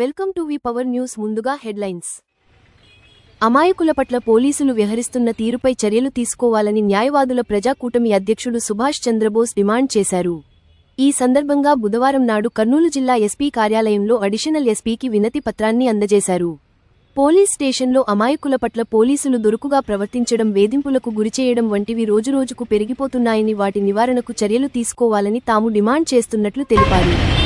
Welcome to V power news ముందుగా headlines. అమాయకుల పట్ల పోలీసులు వ్యవహరిస్తున్న తీరుపై చర్యలు తీసుకోవాలని న్యాయవాదుల ప్రజాకూటమి అధ్యక్షుడు సుభాష్ చంద్రబోస్ డిమాండ్ చేశారు. ఈ సందర్భంగా బుధవారం నాడు కర్నూలు జిల్లా ఎస్పీ కార్యాలయంలో అడిషనల్ ఎస్పీకి వినతి పత్రాన్ని అందజేశారు. పోలీస్ స్టేషన్లో అమాయకుల పట్ల పోలీసులు దొరుకుగా ప్రవర్తించడం వేధింపులకు గురిచేయడం వంటివి రోజురోజుకు పెరిగిపోతున్నాయని వాటి నివారణకు చర్యలు తీసుకోవాలని తాము డిమాండ్ చేస్తున్నట్లు తెలిపారు.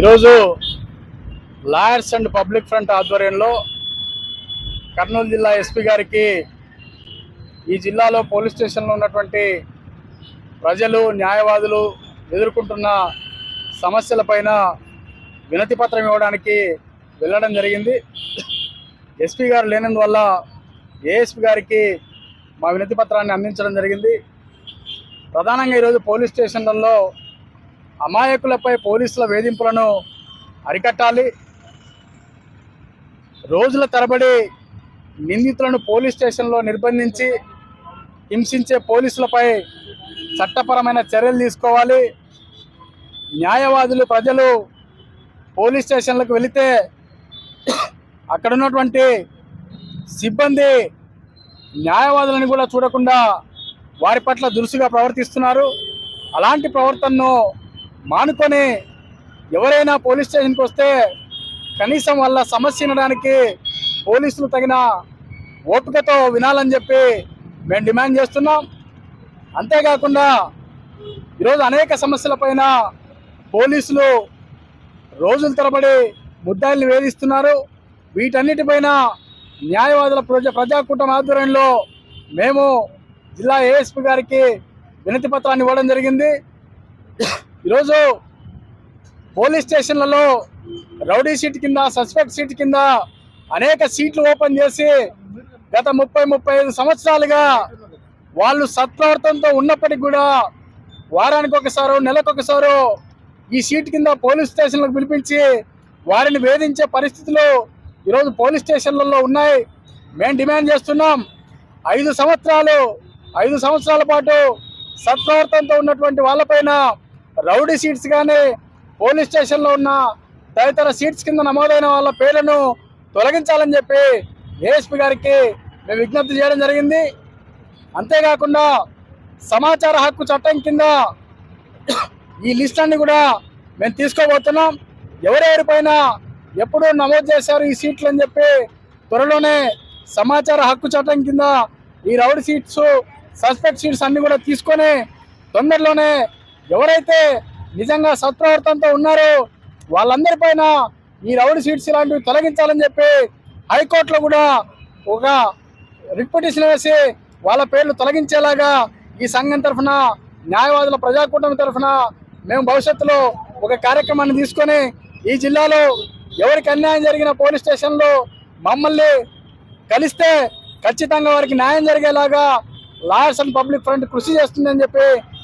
ఈరోజు లాయర్స్ అండ్ పబ్లిక్ ఫ్రంట్ ఆధ్వర్యంలో కర్నూలు జిల్లా ఎస్పీ గారికి ఈ జిల్లాలో పోలీస్ స్టేషన్లో ఉన్నటువంటి ప్రజలు న్యాయవాదులు ఎదుర్కొంటున్న సమస్యలపైన వినతి పత్రం ఇవ్వడానికి వెళ్ళడం జరిగింది. ఎస్పీ గారు లేనందువల్ల ఏఎస్పీ గారికి మా వినతి పత్రాన్ని అందించడం జరిగింది. ప్రధానంగా ఈరోజు పోలీస్ స్టేషన్లలో అమాయకులపై పోలీసుల వేధింపులను అరికట్టాలి. రోజుల తరబడి నిందితులను పోలీస్ స్టేషన్లో నిర్బంధించి హింసించే పోలీసులపై చట్టపరమైన చర్యలు తీసుకోవాలి. న్యాయవాదులు ప్రజలు పోలీస్ స్టేషన్లకు వెళితే అక్కడ ఉన్నటువంటి సిబ్బంది న్యాయవాదులను కూడా చూడకుండా వారి పట్ల దురుసుగా ప్రవర్తిస్తున్నారు. అలాంటి ప్రవర్తనను మానుకొని ఎవరైనా పోలీస్ స్టేషన్కి వస్తే కనీసం వాళ్ళ సమస్య వినడానికి పోలీసులు తగిన ఓపికతో వినాలని చెప్పి మేము డిమాండ్ చేస్తున్నాం. అంతేకాకుండా ఈరోజు అనేక సమస్యలపైన పోలీసులు రోజుల తరబడి ముద్దాయిల్ని వేధిస్తున్నారు. వీటన్నిటిపైన న్యాయవాదుల ప్రజా ప్రజాకూటమి ఆధ్వర్యంలో మేము జిల్లా ఏఎస్పీ గారికి వినతి పత్రాన్ని ఇవ్వడం జరిగింది. ఈరోజు పోలీస్ స్టేషన్లలో రౌడీ సీట్ కింద సస్పెక్ట్ సీట్ కింద అనేక సీట్లు ఓపెన్ చేసి గత ముప్పై ముప్పై ఐదు సంవత్సరాలుగా వాళ్ళు సత్ప్రవర్తనతో ఉన్నప్పటికీ కూడా వారానికి ఒకసారో నెలకొకసారో ఈ సీట్ కింద పోలీస్ స్టేషన్లకు పిలిపించి వారిని వేధించే పరిస్థితులు ఈరోజు పోలీస్ స్టేషన్లలో ఉన్నాయి. మేము డిమాండ్ చేస్తున్నాం ఐదు సంవత్సరాలు ఐదు సంవత్సరాల పాటు సత్ప్రవర్తనతో ఉన్నటువంటి వాళ్ళపైన రౌడీ సీట్స్ కానీ పోలీస్ స్టేషన్లో ఉన్న తదితర సీట్స్ కింద నమోదైన వాళ్ళ పేర్లను తొలగించాలని చెప్పి ఏఎస్పీ గారికి మేము విజ్ఞప్తి చేయడం జరిగింది. అంతేకాకుండా సమాచార హక్కు చట్టం కింద ఈ లిస్ట్ అన్ని కూడా మేము తీసుకోబోతున్నాం. ఎవరెవరిపైన ఎప్పుడు నమోదు చేశారు ఈ సీట్లు అని చెప్పి త్వరలోనే సమాచార హక్కు చట్టం కింద ఈ రౌడ్ సీట్స్ సస్పెక్ట్ సీట్స్ అన్ని కూడా తీసుకొని తొందరలోనే ఎవరైతే నిజంగా సత్ప్రవర్తనతో ఉన్నారో వాళ్ళందరిపైన ఈ రౌడీ సీట్స్ ఇలాంటివి తొలగించాలని చెప్పి హైకోర్టులో కూడా ఒక రిట్ పిటిషన్ వేసి వాళ్ళ పేర్లు తొలగించేలాగా ఈ సంఘం తరఫున న్యాయవాదుల ప్రజాకూటమి తరఫున మేము భవిష్యత్తులో ఒక కార్యక్రమాన్ని తీసుకొని ఈ జిల్లాలో ఎవరికి అన్యాయం జరిగిన పోలీస్ స్టేషన్లో మమ్మల్ని కలిస్తే ఖచ్చితంగా వారికి న్యాయం జరిగేలాగా లాయర్స్ అండ్ పబ్లిక్ ఫ్రంట్ కృషి చేస్తుందని చెప్పి